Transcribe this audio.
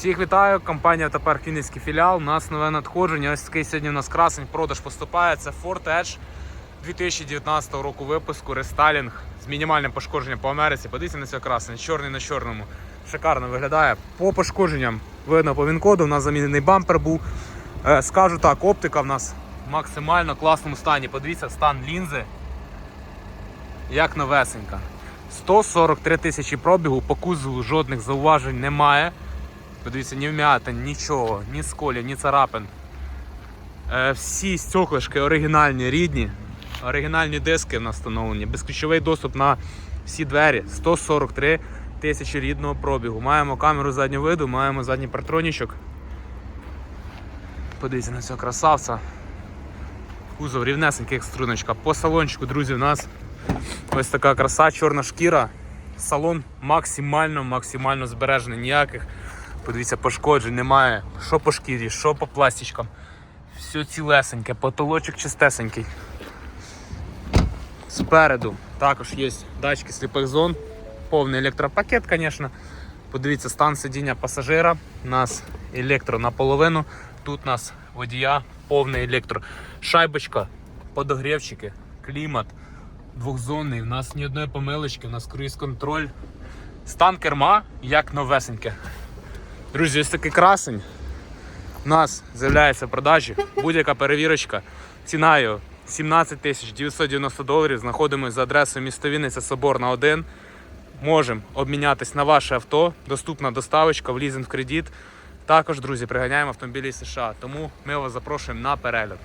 Всіх вітаю, компанія Автопарк Вінницький філіал. У нас нове надходження. Ось такий сьогодні у нас красень продаж поступає. Це Ford Edge 2019 року випуску, рестайлінг з мінімальним пошкодженням по Америці. Подивіться на цей красень, чорний на чорному. Шикарно виглядає. По пошкодженням видно по він-коду, у нас замінений бампер був. Е, Скажу так, оптика в нас в максимально класному стані. Подивіться, стан лінзи. Як новесенька. 143 тисячі пробігу, по кузову жодних зауважень немає. Подивіться, ні вмятин, нічого, ні сколів, ні царапин. Е, всі стеклишки оригінальні, рідні. Оригінальні диски в встановлені. Безключовий доступ на всі двері. 143 тисячі рідного пробігу. Маємо камеру заднього виду, маємо задній партронічок. Подивіться на цього красавця. Кузов рівнесенький як струночка. По салончику, друзі, у нас ось така краса, чорна шкіра. Салон максимально, максимально збережений. Ніяких, подивіться, пошкоджень немає. Що по шкірі, що по пластичкам. Все цілесеньке, потолочок чистесенький. Спереду також є датчики сліпих зон, повний електропакет, звісно. Подивіться, стан сидіння пасажира. У нас електро наполовину. Тут у нас водія повний електро. Шайбочка, подогрівчики, клімат двохзонний. У нас ні одної помилочки, у нас круїз-контроль. Стан керма як новесеньке. Друзі, ось такий красень. У нас з'являється в продажі. Будь-яка перевірочка. ціною 17 тисяч 990 доларів. Знаходимося за адресою місто Вінниця Соборна 1. Можемо обмінятись на ваше авто. Доступна доставочка в лізинг кредит. Також, друзі, приганяємо автомобілі з США. Тому ми вас запрошуємо на перегляд.